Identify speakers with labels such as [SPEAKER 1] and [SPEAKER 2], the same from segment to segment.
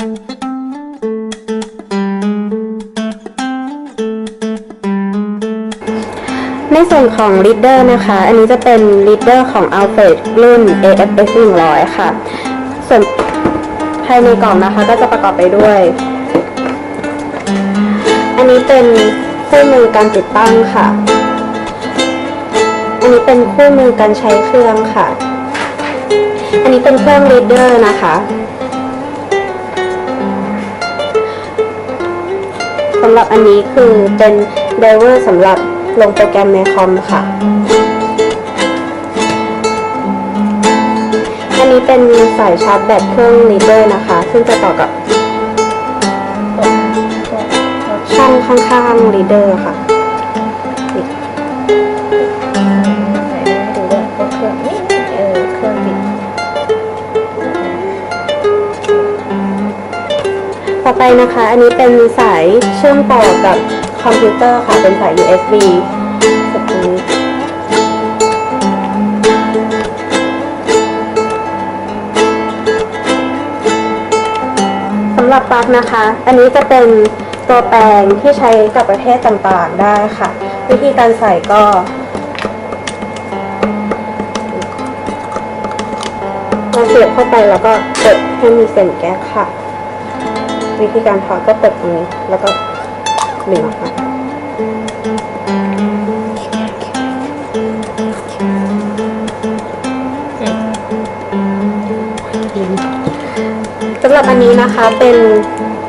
[SPEAKER 1] ในส่วนของ Reader นะคะ อันนี้จะเป็น Reader ของ Alfred รุ่น AFX 100 ค่ะ ส่วนภายในกล่องนะคะก็จะประกอบไปด้วย อันนี้เป็นคู่มือการติดตั้งค่ะ อันนี้เป็นคู่มือการใช้เครื่องค่ะ อันนี้เป็นเครื่อง Reader นะคะ สำหรับอันนี้คือเป็นไดเวอร์สำหรับลงโปรแกรมในคอมค่ะ อันนี้เป็นสายชาร์จแบตเครื่องลีเดอร์นะคะ ซึ่งจะต่อกับช่องข้างๆ
[SPEAKER 2] ลีเดอร์
[SPEAKER 1] ค่ะ ไปนะคะ อันนี้เป็นสายเชื่อมต่อกับคอมพิวเตอร์ค่ะ เป็นสาย USB แบบนี้สำหรับปลั๊กนะคะ อันนี้จะเป็นตัวแปลงที่ใช้กับประเทศต่างๆได้ค่ะ วิธีการใส่ก็เราเสียบเข้าไปแล้วก็กดให้มีเส้นแก๊สค่ะ วิธีการถอดก็เปิดตรงนี้ แล้วก็ดึงออกมาสำหรับอันนี้นะคะเป็น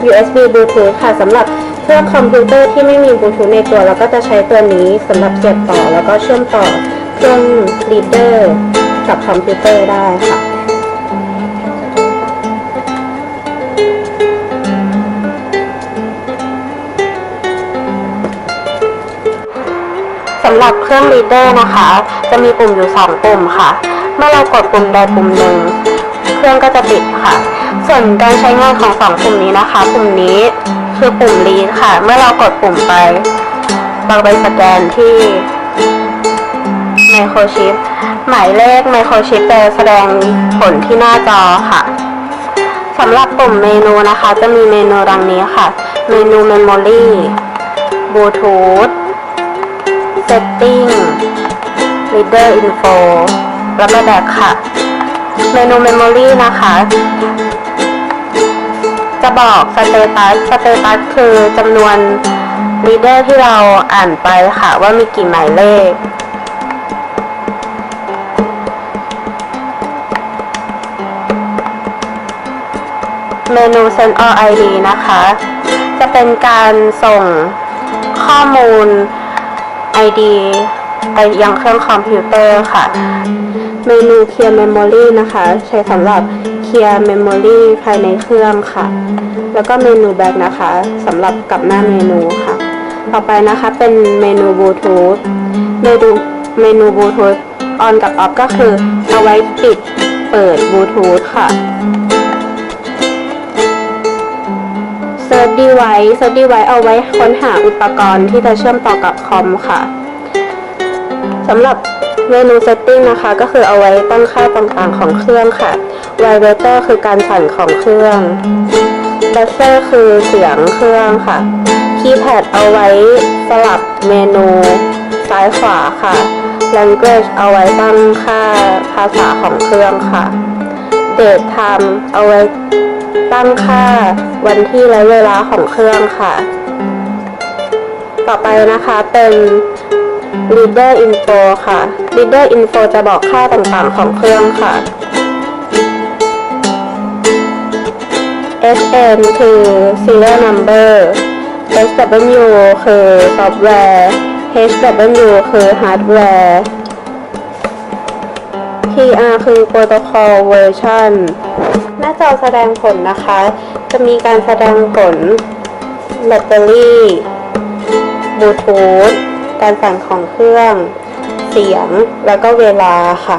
[SPEAKER 1] USB Bluetooth ค่ะสำหรับเครื่องคอมพิวเตอร์ที่ไม่มีบลูทูธในตัวเราก็จะใช้ตัวนี้สำหรับเสียบต่อแล้วก็เชื่อมต่อเครื่อง reader กับคอมพิวเตอร์ได้ค่ะ สำหรับเครื่อง reader นะคะ จะมีปุ่มอยู่ 2 ปุ่มค่ะ เมื่อเรากดปุ่มใดปุ่มหนึ่งเครื่องก็จะปิดค่ะ ส่วนการใช้งานของ2ปุ่มนี้นะคะ ปุ่มนี้คือปุ่ม read ค่ะ เมื่อเรากดปุ่มไปเราไปสแกนที่ไมโครชิปหมายเลขไมโครชิปจะแสดงผลที่หน้าจอค่ะสำหรับปุ่มเมนูนะคะ จะมีเมนูดังนี้ค่ะ เมนู Memory Bluetooth Setting Reader Info แล้วก็แบกค่ะ เมนู Memory นะคะ จะบอกสเตตัสสเตตัสคือจำนวน Reader ที่เราอ่านไปค่ะ ว่ามีกี่หมายเลขเมนู Send All ID นะคะ จะเป็นการส่งข้อมูล ID ไปยังเครื่องคอมพิวเตอร์ค่ะ เมนู Clear Memory นะคะ ใช้สำหรับ Clear Memory ภายในเครื่องค่ะ แล้วก็เมนู Back นะคะสำหรับกลับหน้าเมนูค่ะ ต่อไปนะคะเป็นเมนู Bluetooth เมนูเมนู Bluetooth on กับ off ก็คือเอาไว้ปิดเปิด Bluetooth ค่ะ Search Device Search Device เอาไว้ค้นหาอุปกรณ์ที่จะเชื่อมต่อกับคอมค่ะสำหรับเมนู Setting นะคะ ก็คือเอาไว้ตั้งค่าต่างๆของเครื่องค่ะ Vibrator คือการสั่นของเครื่อง Buzzer คือเสียงเครื่องค่ะ Keypad เอาไว้สลับเมนูซ้ายขวาค่ะ Language เอาไว้ตั้งค่าภาษาของเครื่องค่ะ Date Time เอาไว้ ตั้งค่าวันที่และเวลาของเครื่องค่ะ ต่อไปนะคะเป็น Reader Info ค่ะ Reader Info จะบอกค่าต่างๆของเครื่องค่ะ SN คือ Serial Number SW คือ Software HW คือ Hardware PR คือ Protocol Version หน้าจอแสดงผลนะคะ จะมีการแสดงผลแบตเตอรี่บลูทูธการสั่นของเครื่อง เสียง แล้วก็เวลาค่ะ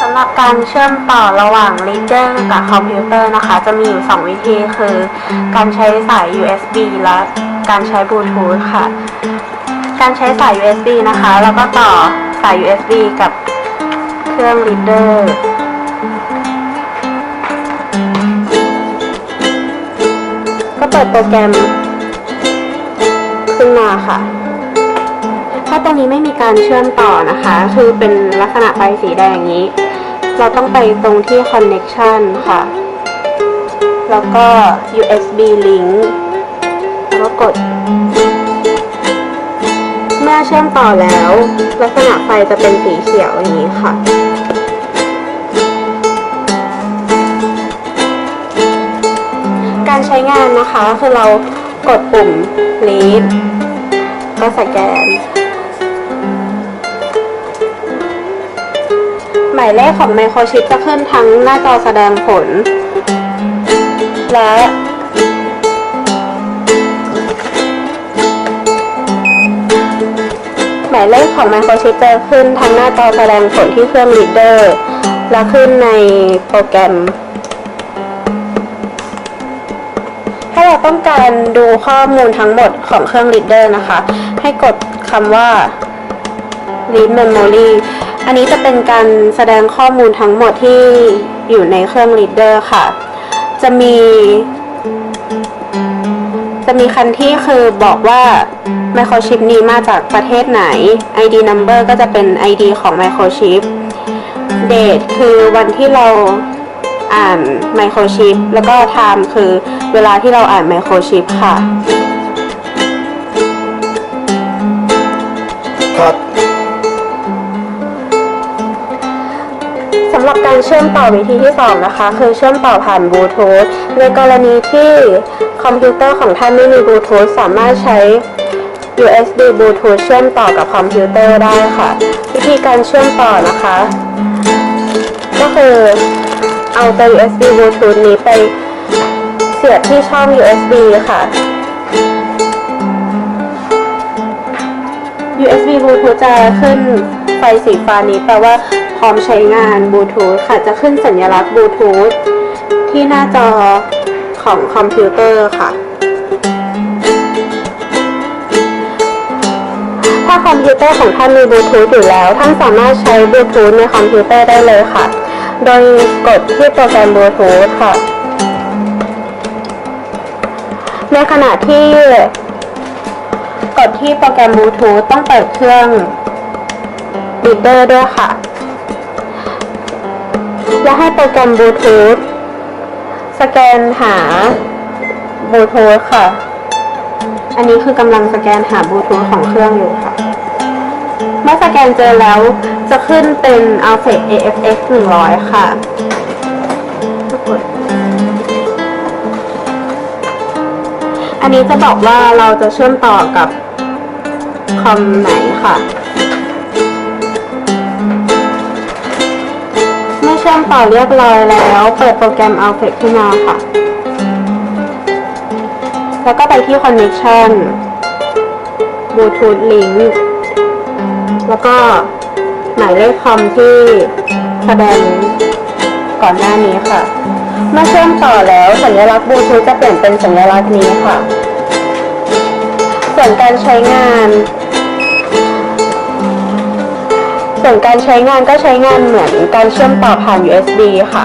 [SPEAKER 1] สำหรับการเชื่อมต่อระหว่าง reader กับคอมพิวเตอร์นะคะ จะมีอยู่ 2 วิธีคือ การใช้สาย USB และการใช้บลูทูธค่ะ การใช้สาย USB นะคะ แล้วก็ต่อสาย USB กับ เครื่อง reader ปิดโปรแกรม ขึ้นมาค่ะ ถ้าตรงนี้ไม่มีการเชื่อมต่อนะคะ คือเป็นลักษณะไฟสีแดงอย่างนี้ เราต้องไปตรงที่ connection ค่ะ แล้วก็ USB link แล้วก็กด เมื่อเชื่อมต่อแล้ว ลักษณะไฟจะเป็นสีเขียวอย่างนี้ค่ะ การใช้งานนะคะ คือเรากดปุ่ม read ก็สแกน หมายเลขของไมโครชิปจะขึ้นทั้งหน้าจอแสดงผล และหมายเลขของไมโครชิปจะขึ้นทั้งหน้าจอแสดงผลที่เครื่อง reader และขึ้นในโปรแกรม ต้องการดูข้อมูลทั้งหมดของเครื่อง reader นะคะ ให้กดคำว่า read memory อันนี้จะเป็นการแสดงข้อมูลทั้งหมดที่อยู่ในเครื่อง reader ค่ะ จะมี จะมีคันที่คือบอกว่า microchip นี้มาจากประเทศไหน ID number ก็จะเป็น ID ของ microchip date คือวันที่เรา อ่าน microchip แล้วก็ time คือเวลาที่เราอ่าน microchip ค่ะ
[SPEAKER 3] ครับ
[SPEAKER 1] สำหรับการเชื่อมต่อวิธีที่ 2 นะคะ คือเชื่อมต่อผ่านบลูทูธในกรณีที่คอมพิวเตอร์ของท่านไม่มีบลูทูธสามารถใช้ USB บลูทูธเชื่อมต่อกับคอมพิวเตอร์ได้ค่ะ วิธีการเชื่อมต่อนะคะ ก็คือ เอาตัว USB บลูทูธนี้ไปเสียบที่ช่อง USB ค่ะ USB บลูทูธจะขึ้นไฟสีฟ้านี้แปลว่าพร้อมใช้งานบลูทูธค่ะ จะขึ้นสัญลักษณ์บลูทูธที่หน้าจอของคอมพิวเตอร์ค่ะ ถ้าคอมพิวเตอร์ของท่านมีบลูทูธอยู่แล้ว ท่านสามารถใช้บลูทูธในคอมพิวเตอร์ได้เลยค่ะ โดยกดที่โปรแกรมบลูทูธค่ะ ในขณะที่กดที่โปรแกรมบลูทูธต้องเปิดเครื่องรีดเดอร์ด้วยค่ะ และให้โปรแกรมบลูทูธสแกนหาบลูทูธค่ะ อันนี้คือกำลังสแกนหาบลูทูธของเครื่องอยู่ค่ะ เมื่อสแกนเจอแล้ว จะขึ้นเป็น Alfred AFX 100 ค่ะ อันนี้จะบอกว่าเราจะเชื่อมต่อกับคอมไหนค่ะ เมื่อเชื่อมต่อเรียบร้อยแล้ว เปิดโปรแกรม Alfred ขึ้นมาค่ะ แล้วก็ไปที่ Connection Bluetooth Link แล้วก็ หมายเลขคอมที่แสดงก่อนหน้านี้ค่ะ เมื่อเชื่อมต่อแล้วสัญลักษณ์บลูทูธจะเปลี่ยนเป็นสัญลักษณ์นี้ค่ะ ส่วนการใช้งาน ส่วนการใช้งานก็ใช้งานเหมือนการเชื่อมต่อผ่าน USB ค่ะ